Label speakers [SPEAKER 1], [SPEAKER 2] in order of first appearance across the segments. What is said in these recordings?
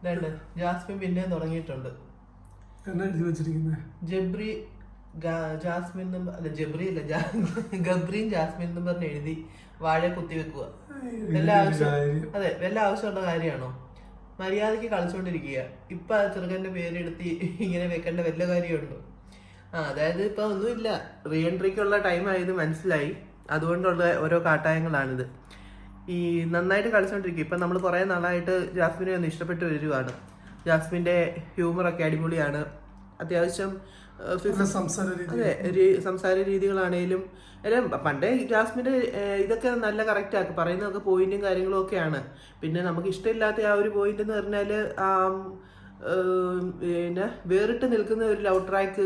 [SPEAKER 1] ഇതുണ്ട് ജാസ്മിൻ പിന്നെ തുടങ്ങിയിട്ടുണ്ട്.
[SPEAKER 2] എന്നാ എഴുതി വെച്ചിരിക്കുന്നത്
[SPEAKER 1] ജബ്രി ജാസ്മിൻ അല്ല ജബ്രി അല്ല ഗബ്രിയും ജാസ്മിൻ എന്നും പറഞ്ഞ് എഴുതി വാഴ കുത്തിവെക്കുക വല്ല ആവശ്യം അതെ വല്ല ആവശ്യമുള്ള കാര്യമാണോ? മര്യാദയ്ക്ക് കളിച്ചോണ്ടിരിക്കുക. ഇപ്പൊ ആ ചെറുക്കന്റെ പേരെടുത്ത് ഇങ്ങനെ വെക്കേണ്ട വല്ല കാര്യമുണ്ടോ? ആ അതായത് ഇപ്പൊ ഒന്നുമില്ല. റീ എൻട്രിക്കുള്ള ടൈം ആയത് മനസ്സിലായി. അതുകൊണ്ടുള്ള ഓരോ കാട്ടായങ്ങളാണിത്. ഈ നന്നായിട്ട് കളിച്ചോണ്ടിരിക്കും. ഇപ്പൊ നമ്മൾ കുറെ നാളായിട്ട് ജാസ്മിനെ ഒന്ന് ഇഷ്ടപ്പെട്ട് വരുവാണ് ജാസ്മിന്റെ ഹ്യൂമറൊക്കെ അടിപൊളിയാണ്. അത്യാവശ്യം അതെ സംസാര രീതികളാണേലും എല്ലാം പണ്ടേ ജാസ്മിന്റെ ഇതൊക്കെ നല്ല കറക്റ്റ് ആക്കി പറയുന്നതൊക്കെ പോയിന്റും കാര്യങ്ങളും ഒക്കെയാണ്. പിന്നെ നമുക്ക് ഇഷ്ടമില്ലാത്ത ആ ഒരു പോയിന്റ് എന്ന് പറഞ്ഞാൽ ആ പിന്നെ വേറിട്ട് നിൽക്കുന്ന ഒരു ലവ് ട്രാക്ക്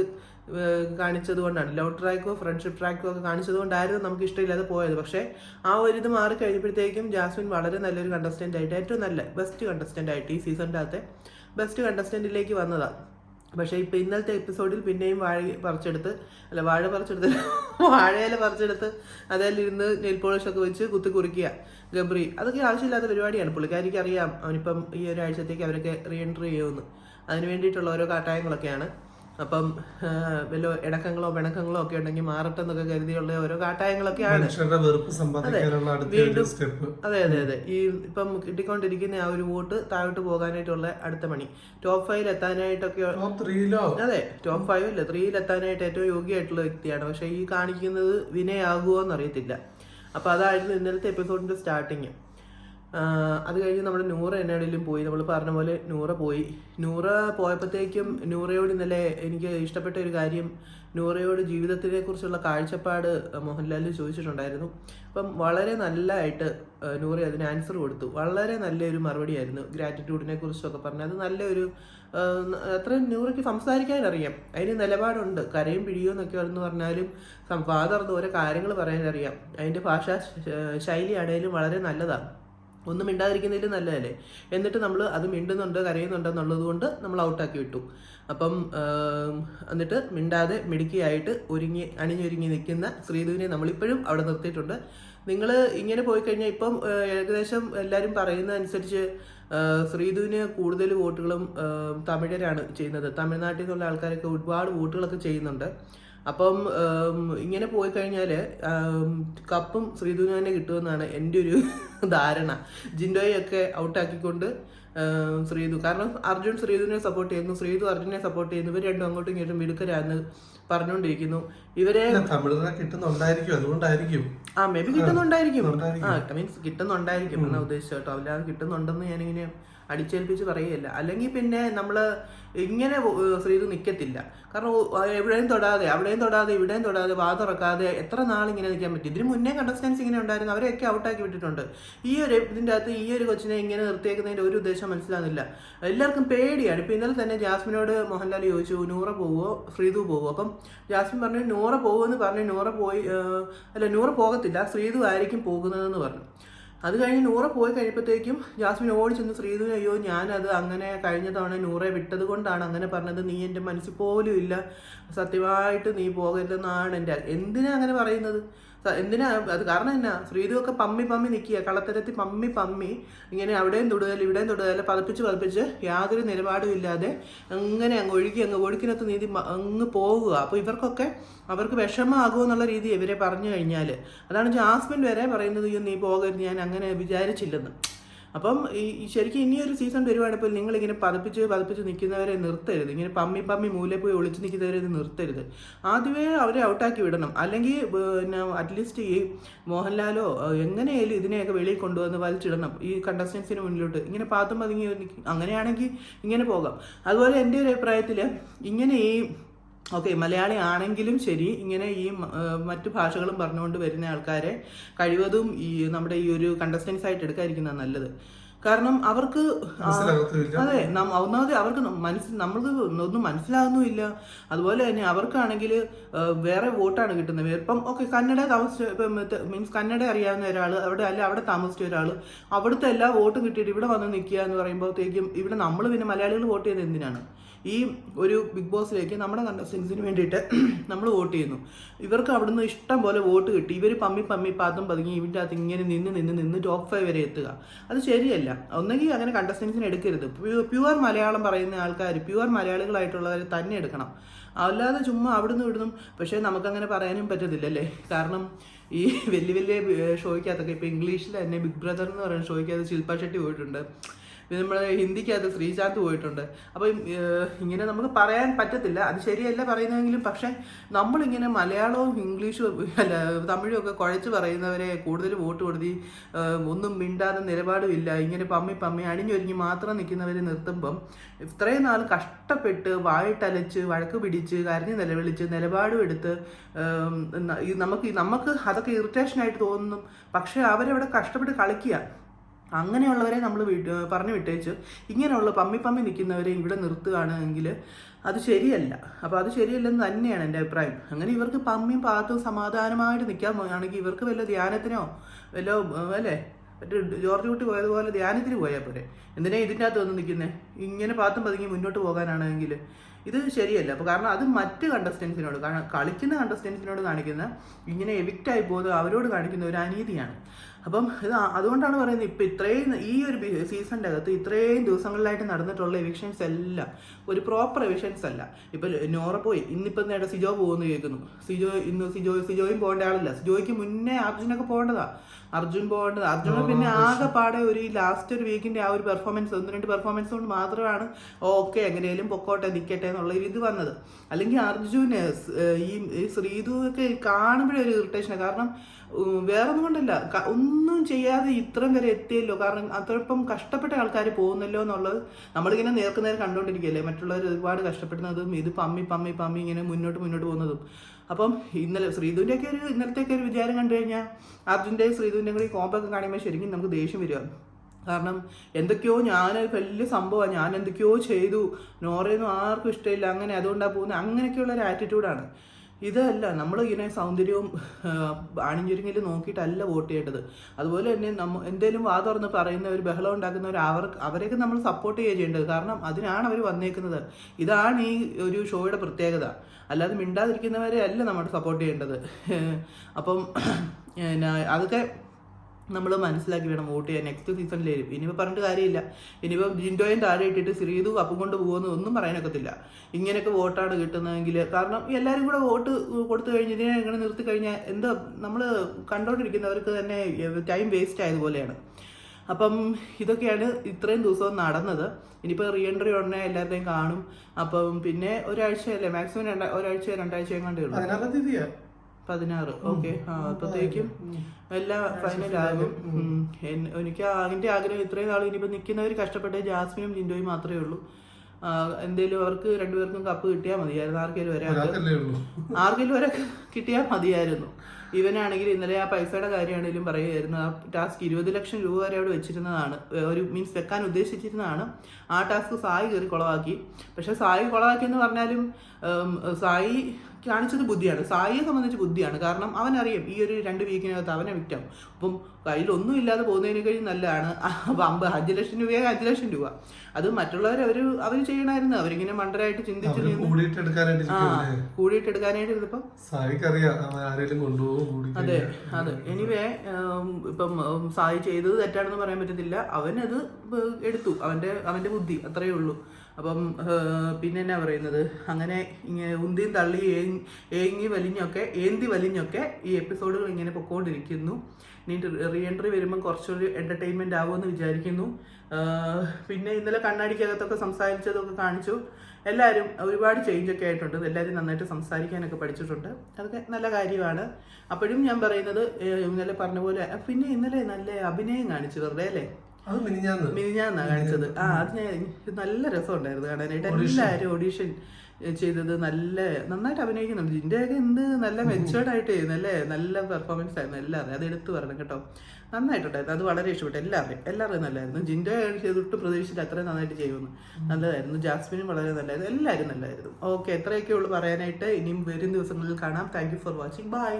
[SPEAKER 1] കാണിച്ചത് കൊണ്ടാണ്. ലവ് ട്രാക്കോ ഫ്രണ്ട്ഷിപ്പ് ട്രാക്കോ ഒക്കെ കാണിച്ചത് കൊണ്ടായിരുന്നു നമുക്ക് ഇഷ്ടമില്ലാതെ പോയത്. പക്ഷേ ആ ഒരു ഇത് മാറി കഴിഞ്ഞപ്പോഴത്തേക്കും ജാസ്മിൻ വളരെ നല്ലൊരു കണ്ടസ്റ്റന്റ് ആയിട്ട് ഏറ്റവും നല്ല ബെസ്റ്റ് കണ്ടസ്റ്റന്റ് ആയിട്ട് ഈ സീസണിന്റെ അകത്തെ ബെസ്റ്റ് കണ്ടസ്റ്റന്റിലേക്ക് വന്നതാണ് പക്ഷേ ഇപ്പൊ ഇന്നലത്തെ എപ്പിസോഡിൽ പിന്നെയും വാഴ പറിച്ചെടുത്ത് അല്ല വാഴ പറിച്ചെടുത്ത് വാഴയില പറിച്ചെടുത്ത് അതിൽ ഇരുന്ന് നെയിൽ പോളിഷ് ഒക്കെ വെച്ച് കുത്തി കുറിക്കുക ഗബ്രി. അതൊക്കെ ആവശ്യമില്ലാത്ത പരിപാടിയാണ്. പുള്ളിക്കാരിക്ക് അറിയാം. അവനിപ്പം ഈ ഒരാഴ്ചത്തേക്ക് അവരൊക്കെ റീ എൻട്രി ചെയ്യുമെന്ന്. അതിന് വേണ്ടിയിട്ടുള്ള ഓരോ കാട്ടായങ്ങളൊക്കെയാണ്. അപ്പം വല്ല ഇടക്കങ്ങളോ പിണക്കങ്ങളോ ഒക്കെ ഉണ്ടെങ്കിൽ മാറട്ടെ എന്നൊക്കെ കരുതിയുള്ള ഓരോ കാട്ടായങ്ങളൊക്കെയാണ് അതെ. അതെ അതെ ഈ ഇപ്പം കിട്ടിക്കൊണ്ടിരിക്കുന്ന ആ ഒരു വോട്ട് താഴോട്ട് പോകാനായിട്ടുള്ള അടുത്ത പണി. ടോപ്പ് ഫൈവിൽ എത്താനായിട്ടൊക്കെ അതെ ടോപ്പ് ഫൈവ് അല്ല ത്രീയിൽ എത്താനായിട്ട് ഏറ്റവും യോഗ്യമായിട്ടുള്ള വ്യക്തിയാണ്. പക്ഷെ ഈ കാണിക്കുന്നത് വിനയാകുമോ എന്നറിയത്തില്ല അപ്പൊ അതായിരുന്നു ഇന്നലത്തെ എപ്പിസോഡിന്റെ സ്റ്റാർട്ടിങ് അത് കഴിഞ്ഞ് നമ്മുടെ നൂറ എന്നാണേലും പോയി. നമ്മൾ പറഞ്ഞ പോലെ നൂറ പോയി. നൂറ പോയപ്പോഴത്തേക്കും നൂറയോട് ഇന്നലെ എനിക്ക് ഇഷ്ടപ്പെട്ട ഒരു കാര്യം നൂറയോട് ജീവിതത്തിനെ കുറിച്ചുള്ള കാഴ്ചപ്പാട് മോഹൻലാൽ ചോദിച്ചിട്ടുണ്ടായിരുന്നു. അപ്പം വളരെ നല്ലതായിട്ട് നൂറ അതിന് ആൻസർ കൊടുത്തു. വളരെ നല്ലൊരു മറുപടിയായിരുന്നു ഗ്രാറ്റിറ്റ്യൂഡിനെ കുറിച്ചൊക്കെ പറഞ്ഞു. അത് നല്ലൊരു അത്ര നൂറയ്ക്ക് സംസാരിക്കാൻ അറിയാം. അതിന് നിലപാടുണ്ട്. കരയും പിടിയോ എന്നൊക്കെ എന്ന് പറഞ്ഞാലും ഫാദർ ഓരോ കാര്യങ്ങൾ പറയാനറിയാം. അതിന്റെ ഭാഷാ ശൈലി ശൈലിയാണേലും വളരെ നല്ലതാണ് ഒന്നും മിണ്ടാതിരിക്കുന്നതിൽ നല്ലതല്ലേ? എന്നിട്ട് നമ്മൾ അത് മിണ്ടുന്നുണ്ട് കരയുന്നുണ്ട് എന്നുള്ളത് കൊണ്ട് നമ്മൾ ഔട്ടാക്കി വിട്ടു. അപ്പം എന്നിട്ട് മിണ്ടാതെ മിടുക്കിയായിട്ട് ഒരുങ്ങി അണിഞ്ഞൊരുങ്ങി നിൽക്കുന്ന ശ്രീധുവിനെ നമ്മളിപ്പോഴും അവിടെ നിർത്തിയിട്ടുണ്ട്. നിങ്ങൾ ഇങ്ങനെ പോയി കഴിഞ്ഞാൽ ഇപ്പം ഏകദേശം എല്ലാവരും പറയുന്ന അനുസരിച്ച് ആ, ശ്രീധുവിന് കൂടുതൽ വോട്ടുകളും തമിഴരാണ് ചെയ്യുന്നത്. തമിഴ്നാട്ടിൽ നിന്നുള്ള ആൾക്കാരൊക്കെ ഒരുപാട് വോട്ടുകളൊക്കെ ചെയ്യുന്നുണ്ട്. അപ്പം ഇങ്ങനെ പോയി കഴിഞ്ഞാൽ കപ്പും ശ്രീധുവിന് തന്നെ കിട്ടുമെന്നാണ് എന്റെ ഒരു ധാരണ. ജിൻഡോയൊക്കെ ഔട്ടാക്കിക്കൊണ്ട് ശ്രീധു. കാരണം അർജുൻ ശ്രീധുവിനെ സപ്പോർട്ട് ചെയ്യുന്നു. ശ്രീധു അർജുനെ സപ്പോർട്ട് ചെയ്യുന്നു. ഇവർ രണ്ടും അങ്ങോട്ടും ഇങ്ങോട്ടും മിടുക്കരാന്ന് പറഞ്ഞുകൊണ്ടിരിക്കുന്നു. ഇവരെ
[SPEAKER 2] കിട്ടുന്നുണ്ടായിരിക്കും. അതുകൊണ്ടായിരിക്കും.
[SPEAKER 1] ആ മേ ബി കിട്ടുന്നുണ്ടായിരിക്കും. ആ മീൻസ് കിട്ടുന്നുണ്ടായിരിക്കും എന്നാ ഉദ്ദേശിച്ചോട്ടോ അല്ലാതെ കിട്ടുന്നുണ്ടെന്ന് ഞാനിങ്ങനെ അടിച്ചേൽപ്പിച്ച് പറയുകയല്ല. അല്ലെങ്കിൽ പിന്നെ നമ്മൾ ഇങ്ങനെ ശ്രീതു നിൽക്കത്തില്ല കാരണം എവിടെയും തൊടാതെ അവിടെയും തൊടാതെ ഇവിടെയും തൊടാതെ വാതിറക്കാതെ എത്ര നാൾ ഇങ്ങനെ നിൽക്കാൻ പറ്റും? ഇതിന് മുന്നേ കണ്ടസ്റ്റൻസ് ഇങ്ങനെ ഉണ്ടായിരുന്നു. അവരെയൊക്കെ ഔട്ടാക്കി വിട്ടിട്ടുണ്ട്. ഈ ഒരു ഇതിന്റെ അകത്ത് ഈ ഒരു കൊച്ചിനെ ഇങ്ങനെ നിർത്തിയേക്കുന്നതിന്റെ ഒരു ഉദ്ദേശം മനസ്സിലാകുന്നില്ല. എല്ലാവർക്കും പേടിയാണ്. ഇപ്പം ഇന്നലെ തന്നെ ജാസ്മിനോട് മോഹൻലാൽ ചോദിച്ചു നൂറ പോവോ? ശ്രീതു പോവോ? അപ്പം ജാസ്മിൻ പറഞ്ഞു നൂറ പോകുമെന്ന് പറഞ്ഞു നൂറ പോയി അല്ല നൂറ പോകത്തില്ല. ശ്രീതു ആയിരിക്കും പോകുന്നതെന്ന് പറഞ്ഞു. അത് കഴിഞ്ഞ് നൂറ പോയി കഴിഞ്ഞപ്പോഴത്തേക്കും ജാസ്മിൻ ഓടി ചെന്ന് ശ്രീധുവിന് അയ്യോ ഞാനത് അങ്ങനെ കഴിഞ്ഞ തവണ നൂറെ വിട്ടത് കൊണ്ടാണ്. അങ്ങനെ പറഞ്ഞത് നീ എന്റെ മനസ്സിൽ പോലും ഇല്ല. സത്യമായിട്ട് നീ പോകരുതെന്നാണ് എന്റെ എന്തിനാ അങ്ങനെ പറയുന്നത്? എന്തിനാ? അത് കാരണം എന്നാ? ശ്രീധു ഒക്കെ പമ്മി പമ്മി നിൽക്കുക കള്ളത്തരത്തിൽ പമ്മി പമ്മി. ഇങ്ങനെ അവിടെയും തൊടുകയല്ല ഇവിടെയും തൊടുകയല്ല പതിപ്പിച്ച് പതിപ്പിച്ച് യാതൊരു നിലപാടും ഇല്ലാതെ അങ്ങനെ അങ്ങ് ഒഴുകി അങ്ങ് ഒഴുക്കിനകത്ത് നീതി അങ്ങ് പോകുക അപ്പോൾ ഇവർക്കൊക്കെ അവർക്ക് വിഷമമാകുമോ എന്നുള്ള രീതി ഇവരെ പറഞ്ഞു കഴിഞ്ഞാൽ അതാണ് ജാസ്മിൻ വരെ പറയുന്നത് നീ പോകരുത് ഞാൻ അങ്ങനെ വിചാരിച്ചില്ലെന്ന്. അപ്പം ഈ ശരിക്കും ഇനിയൊരു സീസൺ വരുവാണിപ്പോൾ നിങ്ങൾ ഇങ്ങനെ പതിപ്പിച്ച് പതിപ്പിച്ച് നിൽക്കുന്നവരെ നിർത്തരുത്. ഇങ്ങനെ പമ്മി പമ്മി മൂലെ പോയി ഒളിച്ച് നിൽക്കുന്നവരെ നിർത്തരുത്. ആദ്യമേ അവരെ ഔട്ടാക്കി വിടണം. അല്ലെങ്കിൽ പിന്നെ അറ്റ്ലീസ്റ്റ് ഈ മോഹൻലാലോ എങ്ങനെയായാലും ഇതിനെയൊക്കെ വെളിയിൽ കൊണ്ടുവന്ന് വലിച്ചിടണം. ഈ കണ്ടസ്റ്റൻസിന് മുന്നിലോട്ട്. ഇങ്ങനെ പാത്തും പതുങ്ങി അങ്ങനെയാണെങ്കിൽ ഇങ്ങനെ പോകാം. അതുപോലെ എന്റെ ഒരു അഭിപ്രായത്തിൽ ഇങ്ങനെ ഈ ഓക്കെ മലയാളി ആണെങ്കിലും ശരി ഇങ്ങനെ ഈ മറ്റു ഭാഷകളും പറഞ്ഞുകൊണ്ട് വരുന്ന ആൾക്കാരെ കഴിവതും ഈ നമ്മുടെ ഈ ഒരു കണ്ടസ്റ്റൻസ് ആയിട്ട് എടുക്കാതിരിക്കുന്ന നല്ലത്. കാരണം അവർക്ക് അതെ ഒന്നാമത് അവർക്ക് മനസ്സിൽ നമ്മൾക്ക് ഒന്നും മനസ്സിലാകുന്നുമില്ല അതുപോലെ തന്നെ അവർക്കാണെങ്കിൽ വേറെ വോട്ടാണ് കിട്ടുന്നത്. ഇപ്പം ഓക്കെ കന്നഡ താമസിച്ച ഇപ്പം മീൻസ് കന്നഡ അറിയാവുന്ന ഒരാൾ അവിടെ അല്ല അവിടെ താമസിച്ച ഒരാൾ അവിടുത്തെ എല്ലാ വോട്ടും കിട്ടിയിട്ട് ഇവിടെ വന്ന് നിൽക്കുക എന്ന് പറയുമ്പോഴത്തേക്കും ഇവിടെ നമ്മൾ പിന്നെ മലയാളികൾ വോട്ട് ചെയ്യുന്നത് എന്തിനാണ്? ഈ ഒരു ബിഗ് ബോസിലേക്ക് നമ്മുടെ കണ്ടസ്റ്റൻസിന് വേണ്ടിയിട്ട് നമ്മൾ വോട്ട് ചെയ്യുന്നു. ഇവർക്ക് അവിടുന്ന് ഇഷ്ടം പോലെ വോട്ട് കിട്ടി. ഇവർ പമ്മി പമ്മി പാത്തും പതുങ്ങി ഇവന്റെ അകത്ത് ഇങ്ങനെ നിന്ന് നിന്ന് നിന്ന് ടോപ്പ് ഫൈവ് വരെ എത്തുക. അത് ശരിയല്ല. ഒന്നെങ്കിൽ അങ്ങനെ കണ്ടസ്റ്റൻസിന് എടുക്കരുത്. പ്യുവർ മലയാളം പറയുന്ന ആൾക്കാർ പ്യുവർ മലയാളികളായിട്ടുള്ളവരെ തന്നെ എടുക്കണം. അല്ലാതെ ചുമ്മാ അവിടുന്ന് ഇവിടുന്നും പക്ഷേ നമുക്കങ്ങനെ പറയാനും പറ്റത്തില്ലല്ലേ? കാരണം ഈ വലിയ വലിയ ഷോയ്ക്കകത്തൊക്കെ ഇപ്പോൾ ഇംഗ്ലീഷിൽ തന്നെ ബിഗ് ബ്രദർ എന്ന് പറയുന്ന ഷോയ്ക്കകത്ത് ശില്പ ഷെട്ടി പോയിട്ടുണ്ട്. നമ്മുടെ ഹിന്ദിക്കകത്ത് ശ്രീശാന്ത് പോയിട്ടുണ്ട്. അപ്പം ഇങ്ങനെ നമുക്ക് പറയാൻ പറ്റത്തില്ല. അത് ശരിയല്ല പറയുന്നതെങ്കിലും പക്ഷേ നമ്മളിങ്ങനെ മലയാളവും ഇംഗ്ലീഷും അല്ല തമിഴും ഒക്കെ കുഴച്ച് പറയുന്നവരെ കൂടുതൽ വോട്ട് കൊടുത്തി ഒന്നും മിണ്ടാതെ നിലപാടും ഇല്ല. ഇങ്ങനെ പമ്മി പമ്മി അണിഞ്ഞൊരുങ്ങി മാത്രം നിൽക്കുന്നവരെ നിർത്തുമ്പം ഇത്രയും നാൾ കഷ്ടപ്പെട്ട് വായിട്ടലച്ച് വഴക്ക് പിടിച്ച് കരഞ്ഞ് നിലവിളിച്ച് നിലപാടും എടുത്ത് നമുക്ക് നമുക്ക് അതൊക്കെ ഇറിറ്റേഷനായിട്ട് തോന്നുന്നു പക്ഷേ അവരവിടെ കഷ്ടപ്പെട്ട് കളിക്കുക. അങ്ങനെയുള്ളവരെ നമ്മൾ പറഞ്ഞു വിട്ടേച്ച് ഇങ്ങനെയുള്ള പമ്മി പമ്മി നിൽക്കുന്നവരെ ഇവിടെ നിർത്തുകയാണെങ്കിൽ അത് ശരിയല്ല. അപ്പോൾ അത് ശരിയല്ലെന്ന് തന്നെയാണ് എന്റെ അഭിപ്രായം. അങ്ങനെ ഇവർക്ക് പമ്മിയും പാത്തും സമാധാനമായിട്ട് നിൽക്കാൻ ആണെങ്കിൽ ഇവർക്ക് വല്ല ധ്യാനത്തിനോ വല്ല അല്ലേ? മറ്റേ ജോർജ് കുട്ടി പോയതുപോലെ ധ്യാനത്തിന് പോയാൽ പോരെ. എന്തിനാ ഇതിന്റെ അകത്ത് വന്ന് നിൽക്കുന്നത് ഇങ്ങനെ പാത്തും പതുങ്ങി മുന്നോട്ട് പോകാനാണെങ്കിൽ ഇത് ശരിയല്ല. അപ്പോൾ കാരണം അത് മറ്റ് കണ്ടസ്റ്റൻസിനോട് കാരണം കളിക്കുന്ന കണ്ടസ്റ്റൻസിനോട് കാണിക്കുന്ന ഇങ്ങനെ എവിക്റ്റ് ആയി പോകുന്നത് അവരോട് കാണിക്കുന്ന ഒരു അനീതിയാണ്. അപ്പം ഇത് അതുകൊണ്ടാണ് പറയുന്നത് ഇപ്പം ഇത്രയും ഈ ഒരു സീസണിന്റെ അകത്ത് ഇത്രയും ദിവസങ്ങളിലായിട്ട് നടന്നിട്ടുള്ള എവിക്ഷൻസ് എല്ലാം ഒരു പ്രോപ്പർ എവിക്ഷൻസ് അല്ല. ഇപ്പം നോറ പോയി. ഇന്നിപ്പം നേരെ സിജോ പോകുന്നു കേൾക്കുന്നു. സിജോ ഇന്ന് സിജോ സിജോയും പോകേണ്ട ആളല്ല. സിജോയ്ക്ക് മുന്നേ അർജുനൊക്കെ പോകേണ്ടതാ. അർജുൻ പോകേണ്ടത്. അർജുന പിന്നെ ആകെ പാടെ ഒരു ലാസ്റ്റ് ഒരു വീക്കിന്റെ ആ ഒരു പെർഫോമൻസ് ഒന്ന് രണ്ട് പെർഫോമൻസ് കൊണ്ട് മാത്രമാണ് ഓക്കെ എങ്ങനെയും പൊക്കോട്ടെ നിൽക്കട്ടെ എന്നുള്ള ഇത് വന്നത്. അല്ലെങ്കിൽ അർജുന് ഈ ശ്രീതു ഒക്കെ കാണുമ്പോഴേ ഒരു ഇറിറ്റേഷനാണ് കാരണം വേറെ ഒന്നും കൊണ്ടല്ല. ഒന്നും ചെയ്യാതെ ഇത്രയും വരെ എത്തിയല്ലോ. കാരണം അത്രപ്പം കഷ്ടപ്പെട്ട ആൾക്കാർ പോകുന്നല്ലോ എന്നുള്ളത് നമ്മളിങ്ങനെ നേർക്ക് നേരെ കണ്ടുകൊണ്ടിരിക്കുകയല്ലേ മറ്റുള്ളവർ ഒരുപാട് കഷ്ടപ്പെടുന്നതും ഇത് പമ്മി പമ്മി പമ്മി ഇങ്ങനെ മുന്നോട്ട് മുന്നോട്ട് പോകുന്നതും. അപ്പം ഇന്നലെ ശ്രീധുവിന്റെ ഒക്കെ ഒരു ഇന്നലത്തെ ഒക്കെ ഒരു വിചാരം കണ്ടു കഴിഞ്ഞാൽ അർജുന്റെയും ശ്രീധുവിന്റെയും കൂടി കോമ്പൊക്കെ കാണുമ്പോൾ ശരിക്കും നമുക്ക് ദേഷ്യം വരിക. കാരണം എന്തൊക്കെയോ ഞാൻ വലിയ സംഭവമാണ് ഞാൻ എന്തൊക്കെയോ ചെയ്തു. നോറയൊന്നും ആർക്കും ഇഷ്ടമില്ല. അങ്ങനെ അതുകൊണ്ടാണ് പോകുന്നത്. അങ്ങനെയൊക്കെയുള്ള ഒരു ആറ്റിറ്റ്യൂഡാണ് ഇതല്ല. നമ്മൾ ഇങ്ങനെ സൗന്ദര്യവും അണിഞ്ഞൊരുങ്ങിൽ നോക്കിയിട്ടല്ല വോട്ട് ചെയ്യേണ്ടത്. അതുപോലെ തന്നെ നമ്മ എന്തേലും വാ തുറന്ന് ഒരു ബഹളം ഉണ്ടാക്കുന്നവർ അവർ അവരെയൊക്കെ നമ്മൾ സപ്പോർട്ട് ചെയ്യുക ചെയ്യേണ്ടത്. കാരണം അതിനാണ് അവർ വന്നേക്കുന്നത്. ഇതാണ് ഈ ഒരു ഷോയുടെ പ്രത്യേകത. അല്ലാതെ മിണ്ടാതിരിക്കുന്നവരെ അല്ല നമ്മൾ സപ്പോർട്ട് ചെയ്യേണ്ടത്. അപ്പം അതൊക്കെ നമ്മൾ മനസ്സിലാക്കി വേണം വോട്ട് ചെയ്യാൻ. നെക്സ്റ്റ് സീസണിലേരും ഇനിയിപ്പോൾ പറഞ്ഞിട്ട് കാര്യമില്ല. ഇനിയിപ്പോൾ ജിൻഡോയും താഴെ ഇട്ടിട്ട് ശ്രീതു അപ്പം കൊണ്ട് പോകുമെന്ന് ഒന്നും പറയാനൊക്കത്തില്ല. ഇങ്ങനെയൊക്കെ വോട്ടാണ് കിട്ടുന്നതെങ്കിൽ കാരണം എല്ലാവരും കൂടെ വോട്ട് കൊടുത്തു കഴിഞ്ഞ് ഇതിനെ ഇങ്ങനെ നിർത്തി കഴിഞ്ഞാൽ എന്താ നമ്മൾ കണ്ടോണ്ടിരിക്കുന്നവർക്ക് തന്നെ ടൈം വേസ്റ്റ് ആയതുപോലെയാണ് അപ്പം ഇതൊക്കെയാണ് ഇത്രയും ദിവസവും നടന്നത്. ഇനിയിപ്പോൾ റീ എൻട്രി ഉടനെ എല്ലാവരുടെയും കാണും. അപ്പം പിന്നെ ഒരാഴ്ചയല്ലേ? മാക്സിമം രണ്ടാ ഒരാഴ്ച രണ്ടാഴ്ചയും കണ്ടേ
[SPEAKER 2] പതിനാറാം.
[SPEAKER 1] ഓക്കെ. ആ അപ്പോഴത്തേക്കും എല്ലാം ഫൈനൽ ആകും. എനിക്ക് അതിന്റെ ആഗ്രഹം ഇത്രയും നാൾ ഇനിയിപ്പോൾ നിൽക്കുന്നവർ കഷ്ടപ്പെട്ട ജാസ്മിനും ജിൻഡോയും മാത്രമേ ഉള്ളൂ. എന്തേലും അവർക്ക് രണ്ടുപേർക്കും കപ്പ് കിട്ടിയാൽ മതിയായിരുന്നു. ആർക്കെങ്കിലും
[SPEAKER 2] വരെ
[SPEAKER 1] ആർക്കെങ്കിലും ഒരാൾക്ക് കിട്ടിയാൽ മതിയായിരുന്നു. ഇവനാണെങ്കിൽ ഇന്നലെ ആ പൈസയുടെ കാര്യമാണെങ്കിലും പറയുമായിരുന്നു ആ ടാസ്ക് ഇരുപത് ലക്ഷം രൂപ വരെ അവിടെ വെച്ചിരുന്നതാണ്. ഒരു മീൻസ് വെക്കാൻ ഉദ്ദേശിച്ചിരുന്നതാണ്. ആ ടാസ്ക് സായി കയറി കുളവാക്കി. പക്ഷെ സായി കുളവാക്കി എന്ന് പറഞ്ഞാലും സായി കാണിച്ചത് ബുദ്ധിയാണ്. സായിയെ സംബന്ധിച്ച് ബുദ്ധിയാണ്. കാരണം അവനറിയാം ഈ ഒരു രണ്ട് വീക്കിനകത്ത് അവനെ വിറ്റാവും അപ്പം കയ്യിൽ ഒന്നും ഇല്ലാതെ പോകുന്നതിനേക്കാളും നല്ലതാണ്. അമ്പത് അഞ്ച് ലക്ഷം രൂപയായി അഞ്ച് ലക്ഷം രൂപ. അത് മറ്റുള്ളവർ അവർ അവർ ചെയ്യണമായിരുന്നു. അവരിങ്ങനെ മണ്ടരായിട്ട് ചിന്തിച്ച്
[SPEAKER 2] അവർ
[SPEAKER 1] നിന്ന്
[SPEAKER 2] കൂടിയിട്ട് എടുക്കാനായിട്ട്
[SPEAKER 1] ഇപ്പം
[SPEAKER 2] ഇരിക്കുകയല്ലേ?
[SPEAKER 1] കൂടിയിട്ട് എടുക്കാനായിട്ട് ഇരുന്നപ്പം
[SPEAKER 2] സായിക്കറിയാം. അവൻ ആരെങ്കിലും കൊണ്ടുപോകും കൂടി
[SPEAKER 1] അതെ അതെ. എനിവേ ഇപ്പം സായി ചെയ്തത് തെറ്റാണെന്ന് പറയാൻ പറ്റത്തില്ല. അവനത് എടുത്തു. അവന്റെ അവന്റെ ബുദ്ധി അത്രയേ ഉള്ളൂ. അപ്പം പിന്നെ എന്നാ പറയുന്നത്? അങ്ങനെ ഇങ്ങനെ ഉന്തിയും തള്ളി ഏങ്- ഏങ്ങി വലിഞ്ഞൊക്കെ ഏന്തി വലിഞ്ഞൊക്കെ ഈ എപ്പിസോഡുകൾ ഇങ്ങനെ പൊക്കോണ്ടിരിക്കുന്നു. ഇനി റീ എൻട്രി വരുമ്പം കുറച്ചൊരു എന്റർടൈൻമെന്റ് ആവുമെന്ന് വിചാരിക്കുന്നു. പിന്നെ ഇന്നലെ കണ്ണാടിക്കകത്തൊക്കെ സംസാരിച്ചതൊക്കെ കാണിച്ചു. എല്ലാവരും ഒരുപാട് ചേഞ്ച് ഒക്കെ ആയിട്ടുണ്ട്. എല്ലാവരും നന്നായിട്ട് സംസാരിക്കാനൊക്കെ പഠിച്ചിട്ടുണ്ട്. അതൊക്കെ നല്ല കാര്യമാണ്. അപ്പോഴും ഞാൻ പറയുന്നത് ഇന്നലെ പറഞ്ഞ പോലെ പിന്നെ ഇന്നലെ നല്ല അഭിനയം കാണിച്ചു വെറുതെ അല്ലേ?
[SPEAKER 2] മിനിഞ്ഞാന്ന്.
[SPEAKER 1] കാണിച്ചത്. ആ അത് ഞാൻ നല്ല രസമുണ്ടായിരുന്നു കാണാനായിട്ട്. എല്ലാവരും ഓഡീഷൻ ചെയ്തത് നല്ല നന്നായിട്ട് അഭിനയിക്കുന്നുണ്ട് ജിന്റെയൊക്കെ എന്ത് നല്ല മെച്ചുവേർഡ് ആയിട്ട് ചെയ്യുന്നു അല്ലേ? നല്ല പെർഫോമൻസ് ആയിരുന്നു എല്ലാവരും അത് എടുത്തു പറയണം കേട്ടോ. നന്നായിട്ടുണ്ടായിരുന്നു. അത് വളരെ ഇഷ്ടപ്പെട്ടു. എല്ലാവരും എല്ലാവരും നല്ലായിരുന്നു. ജിന്റെ ചെയ്തിട്ട് പ്രതീക്ഷിച്ചിട്ട് അത്രയും നന്നായിട്ട് ചെയ്യുമെന്ന് നല്ലതായിരുന്നു. ജാസ്മിനും വളരെ നല്ലതായിരുന്നു എല്ലാവരും നല്ലതായിരുന്നു ഓക്കെ എത്രയൊക്കെ ഉള്ളൂ പറയാനായിട്ട്. ഇനിയും വരും ദിവസങ്ങളിൽ കാണാം. Thank you for watching bye